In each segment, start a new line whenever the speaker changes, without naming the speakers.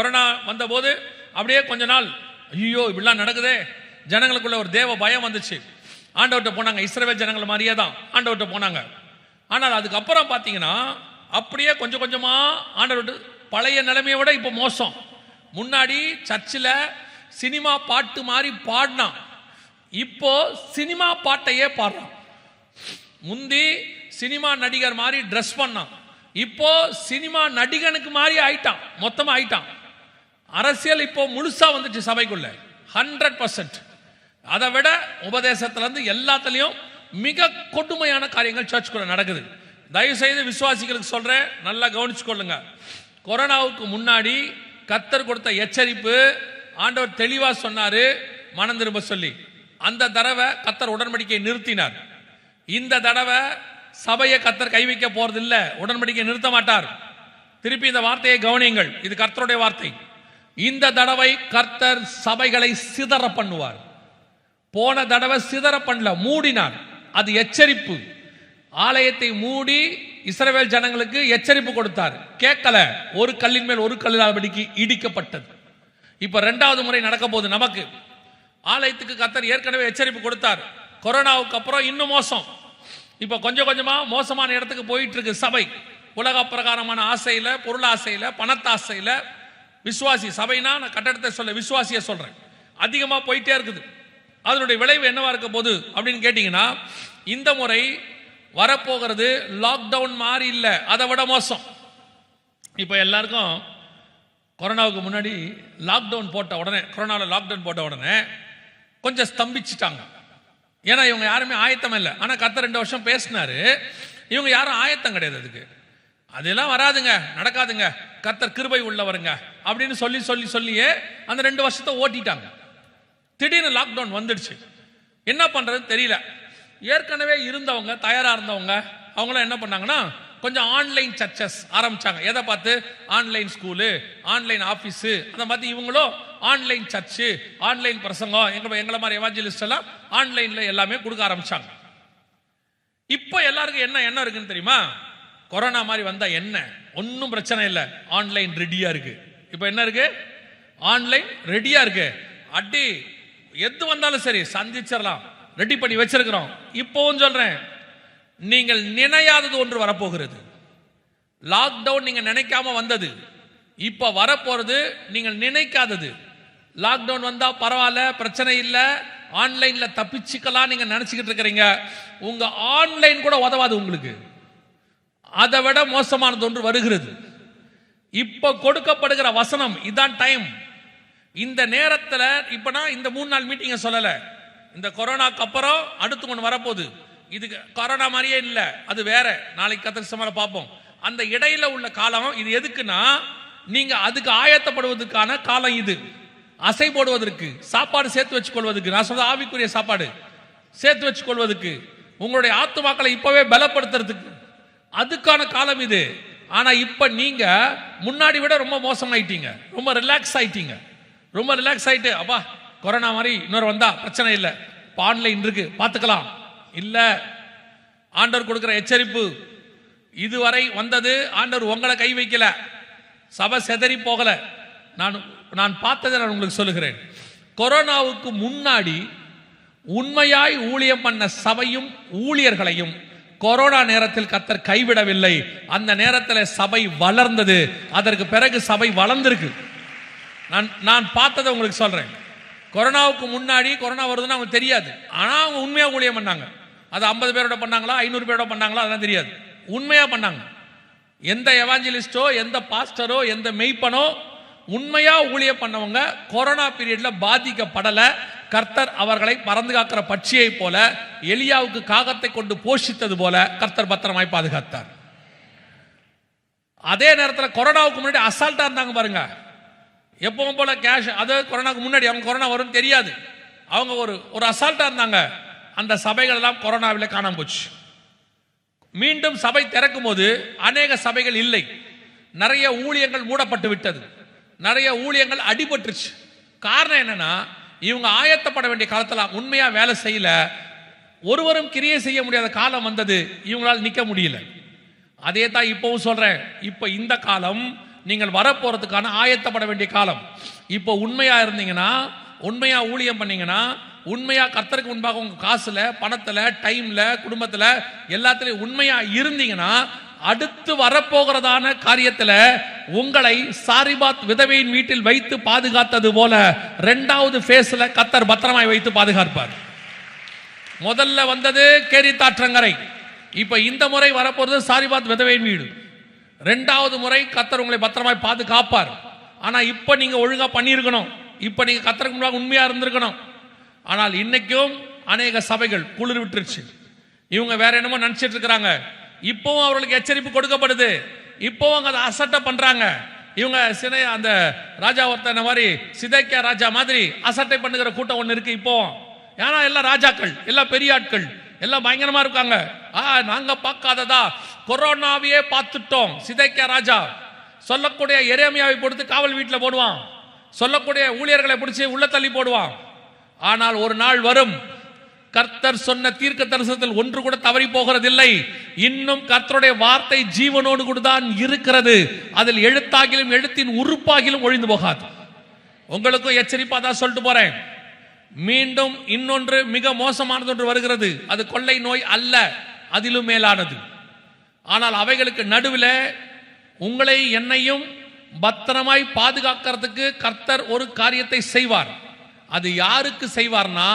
Corona வந்தபோது அப்படியே கொஞ்ச நாள் ஐயோ இப்படிலாம் நடக்குதே. ஜனங்களுக்குள்ள ஒரு தேவ பயம் வந்துச்சு. ஆண்டவர்கிட்ட போனாங்க இஸ்ரேல் ஜனங்கள் மாதிரியே தான். ஆண்டவர்கிட்ட போனாங்க. ஆனால் அதுக்கப்புறம் பார்த்தீங்கன்னா அப்படியே கொஞ்சம் கொஞ்சமாக ஆண்டவர்கிட்ட பழைய நிலைமையை விட இப்போ மோசம். முன்னாடி சர்ச்சில் சினிமா பாட்டு மாதிரி பாடினான். இப்போ சினிமா பாட்டையே பாடுறான். முந்தி சினிமா நடிகர் மாதிரி ட்ரெஸ் பண்ணான். இப்போ சினிமா நடிகனுக்கு மாதிரி ஆயிட்டான். மொத்தமாக ஆயிட்டான். அரசியல் இப்போ முழுசா வந்துச்சு சபைக்குள்ள. ஹண்ட்ரட் பர்சன்ட் அதை விட உபதேசத்துல இருந்து எல்லாத்துலயும் மிக கொடுமையான காரியங்கள் சர்ச்சுக்குள்ள நடக்குது. தயவு செய்து விசுவாசிகளுக்கு சொல்றேன் நல்லா கவனிச்சுக்கொள்ளுங்க. கொரோனாவுக்கு முன்னாடி கத்தர் கொடுத்த எச்சரிப்பு ஆண்டவர் தெளிவா சொன்னாரு மனம் திரும்ப சொல்லி. அந்த தடவை கத்தர் உடன்படிக்கையை நிறுத்தினார். இந்த தடவை சபையை கத்தர் கை வைக்க போறதில்லை உடன்படிக்கை நிறுத்த மாட்டார். திருப்பி இந்த வார்த்தையை கவனியுங்கள் இது கர்த்தருடைய வார்த்தை. இந்த தடவை கர்த்தர் சபைகளை சிதற பண்ணுவார். போன தடவை சிதற பண்ணல மூடினார். அது எச்சரிப்பு. ஆலயத்தை மூடி இஸ்ரவேல் ஜனங்களுக்கு எச்சரிப்பு கொடுத்தார். கேட்கல ஒரு கல்லின் மேல் ஒரு கல்லாபடிக்கு இடிக்கப்பட்டது. இப்ப ரெண்டாவது முறை நடக்க போகுது நமக்கு. ஆலயத்துக்கு கத்தர் ஏற்கனவே எச்சரிப்பு கொடுத்தார். கொரோனாவுக்கு அப்புறம் இன்னும் மோசம். இப்ப கொஞ்சம் கொஞ்சமா மோசமான இடத்துக்கு போயிட்டு இருக்கு சபை. உலக பிரகாரமான ஆசையில பொருளாசையில பணத்தாசையில விசுவாசி சபைனா நான் கட்டடத்தை சொல்ல விசுவாசிய சொல்றேன். அதிகமாக போயிட்டே இருக்குது. அதனுடைய விளைவு என்னவா இருக்க போகுது அப்படின்னு கேட்டீங்கன்னா இந்த முறை வரப்போகிறது லாக்டவுன் மாதிரி இல்லை. அதை விட மோசம். இப்போ எல்லாருக்கும் கொரோனாவுக்கு முன்னாடி லாக்டவுன் போட்ட உடனே கொரோனாவில் லாக்டவுன் போட்ட உடனே கொஞ்சம் ஸ்தம்பிச்சிட்டாங்க. ஏன்னா இவங்க யாருமே ஆயத்தம் இல்லை. ஆனால் கத்த ரெண்டு வருஷம் பேசினாரு. இவங்க யாரும் ஆயத்தம் கிடையாது அதுக்கு. அதெல்லாம் வராதுங்க நடக்காதுங்க. கத்தர் கிருபை உள்ளவருங்க. அப்படின்னு சொல்லி சொல்லி சொல்லியே அந்த ரெண்டு வருஷத்தை ஓட்டிட்டாங்க. திடீர்னு லாக்டவுன் வந்துடுச்சு. என்ன பண்ணுறதுன்னு தெரியல. ஏற்கனவே இருந்தவங்க தயாராக இருந்தவங்க அவங்களாம் என்ன பண்ணாங்கன்னா கொஞ்சம் ஆன்லைன் சர்ச்சஸ் ஆரம்பித்தாங்க எதை பார்த்து? ஆன்லைன் ஸ்கூலு ஆன்லைன் ஆஃபீஸு அதை பார்த்து இவங்களும் ஆன்லைன் சர்ச்சு ஆன்லைன் பிரசங்கம் எங்களை எங்களை மாதிரி எவாஞ்சலிஸ்ட் எல்லாம் ஆன்லைனில் எல்லாமே கொடுக்க ஆரம்பித்தாங்க இப்போ எல்லாருக்கும் என்ன எண்ணம் இருக்குன்னு தெரியுமா? கொரோனா மாதிரி வந்தால் என்ன? ஒன்றும் பிரச்சனை இல்லை. ஆன்லைன் ரெடியாக இருக்கு. இப்போ என்ன இருக்கு? ஆன்லைன் ரெடியாக இருக்கு. அடி எது வந்தாலும் சரி சந்திச்சிடலாம். ரெடி பண்ணி வச்சிருக்கிறோம். இப்போவும் சொல்றேன். நீங்கள் நினையாதது ஒன்று வரப்போகிறது. லாக்டவுன் நீங்கள் நினைக்காம வந்தது. இப்போ வரப்போகிறது நீங்கள் நினைக்காதது. லாக்டவுன் வந்தால் பரவாயில்ல பிரச்சனை இல்லை. ஆன்லைனில் தப்பிச்சுக்கலாம் நீங்கள் நினச்சிக்கிட்டு இருக்கிறீங்க. உங்கள் ஆன்லைன் கூட உதவாது உங்களுக்கு. அதை விட மோசமானது ஒன்று வருகிறது. இப்போ கொடுக்கப்படுகிற வசனம் இதான் டைம் இந்த நேரத்தில் இப்போ நான் இந்த மூணு நாள் மீட்டிங்கை சொல்லலை. இந்த கொரோனாக்கு அப்புறம் அடுத்து ஒன்று வரப்போகுது. இது கொரோனா மாதிரியே இல்லை அது வேற. நாளைக்கு கத்திரி சமர பார்ப்போம். அந்த இடையில உள்ள காலம் இது எதுக்குன்னா நீங்க அதுக்கு ஆயத்தப்படுவதற்கான காலம் இது. அசை போடுவதற்கு சாப்பாடு சேர்த்து வச்சுக்கொள்வதற்கு. நான் சொல்ற ஆவிக்குரிய சாப்பாடு. சேர்த்து வச்சுக்கொள்வதற்கு. உங்களுடைய ஆத்துமாக்களை இப்பவே பலப்படுத்துறதுக்கு. அதுக்கான காலம் இது. ஆனா இப்ப நீங்க முன்னாடி விட ரொம்ப மோசமாயிட்டீங்க. ரொம்ப ரிலாக்ஸ் ஆயிட்டீங்க. ரொம்ப ரிலாக்ஸ் ஆயிட்டு அப்பா கொரோனா மாதிரி இன்னொரு வந்தா பிரச்சனை இல்லை. இப்போ ஆன்லைன் இருக்கு பார்த்துக்கலாம் இல்லை. ஆண்டவர் கொடுக்குற எச்சரிப்பு. இதுவரை வந்தது ஆண்டவர் உங்களை கை வைக்கல. சபை செதறி போகல. நான் நான் பார்த்ததை நான் உங்களுக்கு சொல்லுகிறேன். கொரோனாவுக்கு முன்னாடி உண்மையாய் ஊழியம் பண்ண சபையும் ஊழியர்களையும் கொரோனா நேரத்தில் கத்தர் கைவிடவில்லை. அந்த நேரத்தில் சபை வளர்ந்தது. அதற்கு பிறகு சபை வளர்ந்திருக்கு. நான் நான் பார்த்ததை உங்களுக்கு சொல்றேன். கொரோனாவுக்கு முன்னாடி கொரோனா வருதுன்னு அவங்களுக்கு தெரியாது. ஆனால் அவங்க உண்மையாக ஊழியம் பண்ணாங்க. அது ஐம்பது பேரோட பண்ணாங்களா ஐநூறு பேரோட பண்ணாங்களா அதெல்லாம் தெரியாது. உண்மையாக பண்ணாங்க. எந்த எவாஞ்சலிஸ்டோ எந்த பாஸ்டரோ எந்த மெய்ப்பனோ உண்மையாக ஊழியம் பண்ணவங்க கொரோனா பீரியடில் பாதிக்கப்படலை. கர்த்தர் அவர்களை பறந்து காக்கிற பட்சியை போல எலியாவுக்கு காகத்தை கொண்டு போஷித்தது போல கர்த்தர் பத்திரமாய் பாதுகாத்தார். அதே நேரத்தில் கொரோனாவுக்கு முன்னாடி அசால்ட்டா இருந்தாங்க பாருங்க. எப்பவும் போல கேஷ் அதாவது கொரோனாவுக்கு முன்னாடி அவங்க கொரோனா வரும்னு தெரியாது. அவங்க ஒரு ஒரு அசால்ட்டா இருந்தாங்க. அந்த சபைகள் எல்லாம் கொரோனாவில் காணாம போச்சு. மீண்டும் சபை திறக்கும் போது அநேக சபைகள் இல்லை. நிறைய ஊழியங்கள் மூடப்பட்டு விட்டது. நிறைய ஊழியங்கள் அடிபட்டுருச்சு. காரணம் என்னன்னா இவங்க ஆயத்தப்பட வேண்டிய காலத்தில் உண்மையாக வேலை செய்யல. ஒருவரும் கிரியை செய்ய முடியாத காலம் வந்தது. இவங்களால் நிற்க முடியல. அதே தான் இப்போவும் சொல்கிறேன் இப்போ இந்த காலம் நீங்கள் வரப்போகிறதுக்கான ஆயத்தப்பட வேண்டிய காலம். இப்போ உண்மையாக இருந்தீங்கன்னா உண்மையாக ஊழியம் பண்ணீங்கன்னா உண்மையாக கர்த்தருக்கு முன்பாக உங்கள் காசில் பணத்தில் டைமில் குடும்பத்தில் எல்லாத்துலேயும் உண்மையாக இருந்தீங்கன்னா அடுத்து வரப்போகிறதான காரியத்தில் உங்களை சாரிபாத் விதவையின் வீட்டில் வைத்து பாதுகாத்தது போல ரெண்டாவது ஃபேஸில் கத்தர் பத்திரமாய் வைத்து பாதுகாப்பார். முதல்ல வந்தது கேரி தாற்றங்கரை. இப்போ இந்த முறை வரப்போகிறது சாரிபாத் விதவையின் வீடு. ரெண்டாவது முறை கத்தர் உங்களை பத்திரமாய் பாதுகாப்பார். ஆனால் இப்போ நீங்கள் ஒழுங்காக பண்ணியிருக்கணும். இப்போ நீங்கள் கத்தருக்கு முன்னாக உண்மையாக இருந்திருக்கணும். ஆனால் இன்னைக்கும் அநேக சபைகள் குளிர் விட்டுருச்சு. இவங்க வேற என்னமோ நினச்சிட்டு இருக்கிறாங்க. இப்பவும் அவர்களுக்கு எச்சரிப்பு கொடுக்கப்படுது. இப்போவும் அவங்க அதை அசட்டை பண்றாங்க. இவங்க சினை அந்த ராஜா ஒருத்தன மாதிரி சிதைக்கியா ராஜா மாதிரி அசட்டை பண்ணுகிற கூட்டம் ஒன்று இருக்கு இப்போ ஏன்னா எல்லாம் ராஜாக்கள் எல்லாம் பெரிய ஆட்கள் எல்லாம் பயங்கரமா இருக்காங்க. ஆ நாங்க பார்க்காததா? கொரோனாவையே பார்த்துட்டோம் சிதைக்கியா ராஜா. சொல்லக்கூடிய எரேமியாவை கொடுத்து காவல் வீட்டில் போடுவான். சொல்லக்கூடிய ஊழியர்களை பிடிச்சி உள்ள தள்ளி போடுவான். ஆனால் ஒரு நாள் வரும் கர்த்தர் சொன்ன தீர்க்க தரிசனத்தில் ஒன்று கூட தவறி போகிறதில்லை. இன்னும் கர்த்தருடைய வார்த்தை ஜீவனோடு கூட தான் இருக்கிறது. அதில் எழுத்தாகிலும் எழுத்தின் உறுப்பாகிலும் ஒழிந்து போகாது. உங்களுக்கும் எச்சரிப்பா தான் சொல்லிட்டு போறேன். மீண்டும் இன்னொன்று மிக மோசமானது ஒன்று வருகிறது. அது கொள்ளை நோய் அல்ல அதிலும் மேலானது. ஆனால் அவைகளுக்கு நடுவில் உங்களை என்னையும் பத்திரமாய் பாதுகாக்கிறதுக்கு கர்த்தர் ஒரு காரியத்தை செய்வார். அது யாருக்கு செய்வார்னா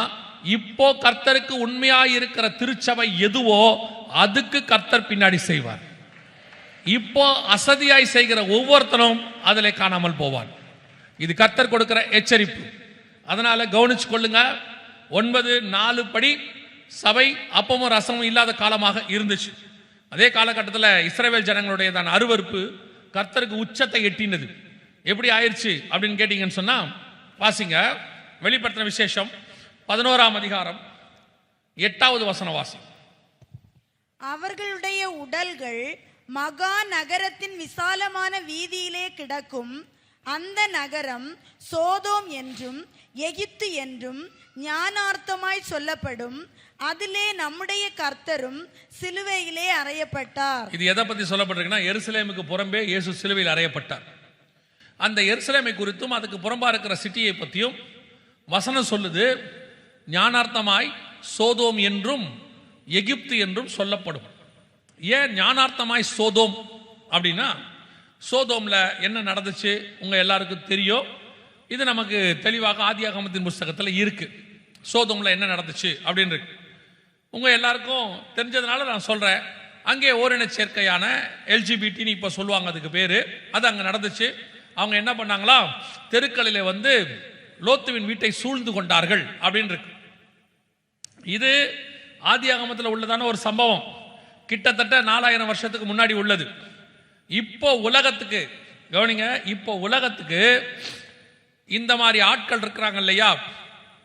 இப்போ கர்த்தருக்கு உண்மையாக இருக்கிற திருச்சபை எதுவோ அதுக்கு கர்த்தர் பின்னாடி செய்வார். இப்போ அசதியாய் செய்கிற ஒவ்வொருத்தனும் அதில் காணாமல் போவான். இது கர்த்தர் கொடுக்கிற எச்சரிப்பு. அதனால கவனிச்சு கொள்ளுங்க. ஒன்பது நாலு படி சபை அப்பமும் ரசமும் இல்லாத காலமாக இருந்துச்சு. அதே காலகட்டத்தில் இஸ்ரேவேல் ஜனங்களுடைய தான் அருவருப்பு கர்த்தருக்கு உச்சத்தை எட்டினது. எப்படி ஆயிடுச்சு அப்படின்னு கேட்டீங்கன்னு சொன்னால் வாசிங்க. வெளிப்படுத்தின விசேஷம். பதினோராம் அதிகாரம் எட்டாவது வசன வாசி
அவர்களுடைய உடல்கள் மகா நகரத்தின் விசாலமான வீதியிலே கிடக்கும். அந்த நகரம் சோதோம் என்றும் எகிப்து என்றும் ஞானார்த்தமாய் சொல்லப்படும். அதிலே நம்முடைய கர்த்தரும் சிலுவையிலே அறையப்பட்டார்.
இது எதை பத்தி சொல்லப்பட்டிருக்குன்னா எருசலேமுக்கு புறம்பே இயேசு சிலுவையில் அறையப்பட்டார். அந்த எருசலேமை குறித்தும் அதுக்கு புறம்பா இருக்கிற சிட்டியை பற்றியும் வசனம் சொல்லுது. ஞானார்த்தமாய் சோதோம் என்றும் எகிப்து என்றும் சொல்லப்படும். ஏன் ஞானார்த்தமாய் சோதோம் அப்படின்னா சோதோம்ல என்ன நடந்துச்சு? உங்க எல்லாருக்கும் தெரியும். இது நமக்கு தெளிவாக ஆதியாகமத்தின் புஸ்தகத்தில் இருக்கு. சோதோம்ல என்ன நடந்துச்சு அப்படின்னு இருக்கு. உங்க எல்லாருக்கும் தெரிஞ்சதுனால நான் சொல்றேன். அங்கே ஓரின சேர்க்கையான எல்ஜிபிடின்னு இப்போ சொல்லுவாங்க அதுக்கு பேரு. அது அங்கே நடந்துச்சு. அவங்க என்ன பண்ணாங்களா தெருக்களிலே வந்து லோத்துவின் வீட்டை சூழ்ந்து கொண்டார்கள் அப்படின்னு இருக்கு. இது ஆதி ஆகமத்தில் உள்ளதான ஒரு சம்பவம். கிட்டத்தட்ட நாலாயிரம் வருஷத்துக்கு முன்னாடி உள்ளது. இப்போ உலகத்துக்கு கவனிங்க இப்போ உலகத்துக்கு இந்த மாதிரி ஆட்கள் இருக்கிறாங்க இல்லையா?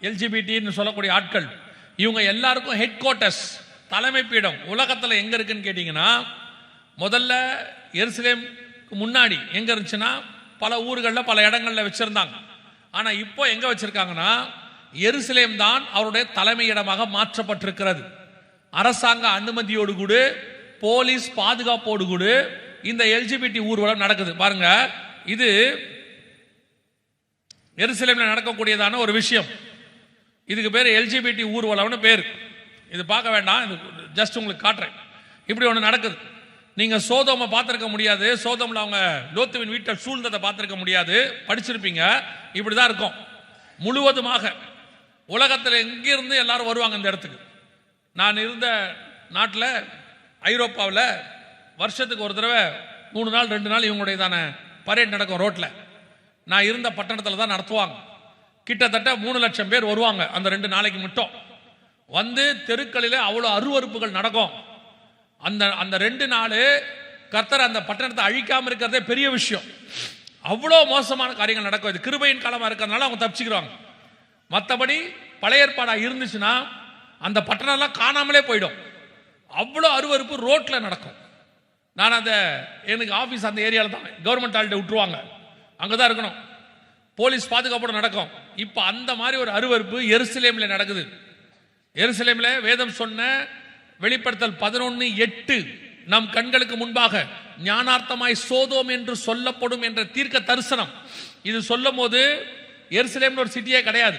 எல்ஜிபிடின்னு சொல்லக்கூடிய ஆட்கள். இவங்க எல்லாருக்கும் ஹெட் குவார்ட்டர்ஸ் தலைமை பீடம் உலகத்தில் எங்க இருக்குன்னு கேட்டிங்கன்னா முதல்ல எருசலேம்க்கு முன்னாடி எங்க இருந்துச்சுன்னா பல ஊர்களில் பல இடங்களில் வச்சுருந்தாங்க. ஆனால் இப்போ எங்கே வச்சுருக்காங்கன்னா எருசலேம் தான் அவருடைய தலைமையிடமாக மாற்றப்பட்டிருக்கிறது. அரசாங்க அனுமதியோடு கூட போலீஸ் பாதுகாப்போடு கூட இந்த எல்ஜிபிடி ஊர்வலம் நடக்குது. பாருங்க இது எருசலேமில் நடக்கக்கூடியதான ஒரு விஷயம். இதுக்கு பேர் எல்ஜிபிடி ஊர்வலம்னு பேர். இது பார்க்க வேண்டாம் இது ஜஸ்ட் உங்களுக்கு காட்டுறேன். இப்படி ஒன்று நடக்குது. நீங்கள் சோதோமை பார்த்துருக்க முடியாது சோதோமில் அவங்க லோத்துவின் வீட்டை சூழ்ந்ததை பார்த்துருக்க முடியாது. படிச்சிருப்பீங்க இப்படி தான் இருக்கும். முழுவதுமாக உலகத்தில் எங்கிருந்து எல்லாரும் வருவாங்க இந்த இடத்துக்கு? நான் இருந்த நாட்டில் ஐரோப்பாவில் வருஷத்துக்கு ஒரு தடவை மூணு நாள் ரெண்டு நாள் இவங்களுடையதான பரேட் நடக்கும் ரோட்டில் நான் இருந்த பட்டணத்தில் தான் நடத்துவாங்க. கிட்டத்தட்ட மூணு லட்சம் பேர் வருவாங்க அந்த ரெண்டு நாளைக்கு மட்டும். வந்து தெருக்களில் அவ்வளோ அருவருப்புகள் நடக்கும். அந்த அந்த ரெண்டு நாள் கர்த்தர் அந்த பட்டணத்தை அழிக்காமல் இருக்கிறதே பெரிய விஷயம். அவ்வளோ மோசமான காரியங்கள் நடக்கும். இது கிருபையின் காலமாக இருக்கிறதுனால அவங்க தப்பிச்சுக்கிறாங்க. மற்றபடி பழைய ஏற்பாடாக இருந்துச்சுன்னா அந்த பட்டணம்லாம் காணாமலே போயிடும். அவ்வளோ அருவருப்பு ரோட்டில் நடக்கும். நான் அந்த எனக்கு ஆஃபீஸ் அந்த ஏரியாவில் தான் கவர்மெண்ட் ஆள்கிட்ட விட்டுருவாங்க. அங்கே தான் இருக்கணும். போலீஸ் பாதுகாப்போட நடக்கும். இப்போ அந்த மாதிரி ஒரு அருவருப்பு எருசலேமில் நடக்குது. எருசலேமில் வேதம் சொன்ன வெளிப்படுத்தல் பதினொன்று எட்டு நம் கண்களுக்கு முன்பாக ஞானார்த்தமாய் சோதோம் என்று சொல்லப்படும் என்ற தீர்க்க தரிசனம். இது சொல்லும் போது எருசலேம்னு ஒரு சிட்டியே கிடையாது.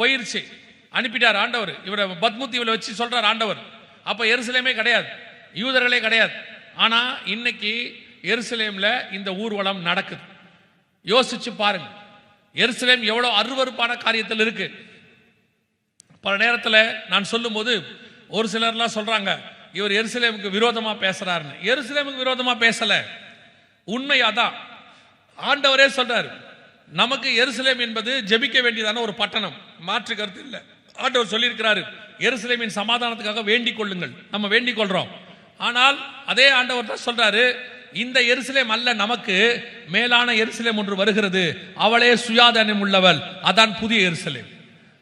போயிருச்சு. அனுப்பிட்டார் ஆண்டவர். இவரை பத்முத்தி இவளை வச்சு சொல்றார் ஆண்டவர். அப்ப எருசலேமே கிடையாது. யூதர்களே கிடையாது. ஆனா இன்னைக்கு எருசலேம்ல இந்த ஊர்வலம் நடக்குது. யோசிச்சு பாருங்க. எருசலேம் எவ்வளவு அருவருப்பான காரியத்தில் இருக்கு. பல நேரத்தில் நான் சொல்லும்போது ஒரு சிலர்லாம் சொல்றாங்க இவர் எருசலேமுக்கு விரோதமா பேசுறாருன்னு. எருசலேமுக்கு விரோதமா பேசல. உண்மை அதான் ஆண்டவரே சொல்றாரு நமக்கு எருசலேம் என்பது ஜெபிக்க வேண்டியதான ஒரு பட்டணம். மாற்று கருத்து இல்லை. ஆண்டவர் சொல்லியிருக்கிறாரு எருசலேமின் சமாதானத்துக்காக வேண்டிக் கொள்ளுங்கள். நம்ம வேண்டிக் கொள்றோம். ஆனால் அதே ஆண்டவர் தான் சொல்றாரு இந்த எருசலேம் அல்ல நமக்கு மேலான எருசலேம் ஒன்று வருகிறது. அவளே சுயாதானம் உள்ளவள். அதான் புதிய எருசலேம்.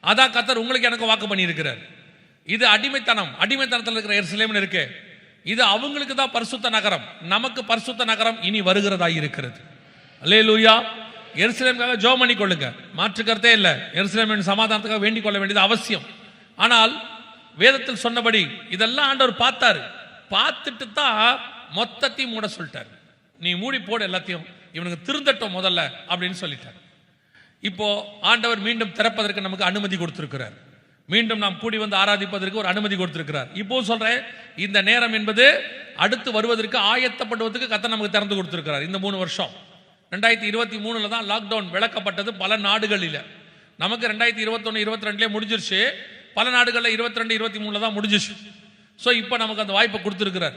அதான் கத்தர் உங்களுக்கு எனக்கு வாக்கு பண்ணியிருக்கிறார். இது அடிமைத்தனம். அடிமைத்தனத்தில் இருக்கிற எருசலேம்னு இருக்கு. இது அவங்களுக்கு தான் பரிசுத்த நகரம். நமக்கு பரிசுத்த நகரம் இனி வருகிறதா இருக்கிறது. அல்லே லூயா எருசலேமுக்காக ஜோ பண்ணி கொள்ளுங்க மாற்று கருத்தே இல்லை. எருசலேமின் சமாதானத்துக்காக வேண்டிக் கொள்ள வேண்டியது அவசியம். ஆனால் வேதத்தில் சொன்னபடி இதெல்லாம் ஆண்டவர் பார்த்தாரு. பார்த்துட்டு தான் மொத்தத்தையும் மூட சொல்லிட்டார். நீ மூடி போடு எல்லாத்தையும். இவனுக்கு திருந்தட்டும் முதல்ல அப்படின்னு சொல்லிட்டார். இப்போ ஆண்டவர் மீண்டும் திறப்பதற்கு நமக்கு அனுமதி கொடுத்திருக்கிறார். மீண்டும் நாம் கூடி வந்து ஆராதிப்பதற்கு ஒரு அனுமதி கொடுத்திருக்கிறார். இப்போ சொல்றேன் இந்த நேரம் என்பது அடுத்து வருவதற்கு ஆயத்தப்படுவதற்கு கத்த நமக்கு திறந்து கொடுத்திருக்கிறார். இந்த மூணு வருஷம். ரெண்டாயிரத்தி இருபத்தி மூணில் தான் லாக்டவுன் விளக்கப்பட்டது பல நாடுகளில். நமக்கு ரெண்டாயிரத்தி இருபத்தொன்று இருபத்தி ரெண்டுலேயே முடிஞ்சிருச்சு. பல நாடுகளில் இருபத்தி ரெண்டு இருபத்தி மூணில் தான் முடிஞ்சிச்சு. ஸோ இப்போ நமக்கு அந்த வாய்ப்பை கொடுத்துருக்கிறார்.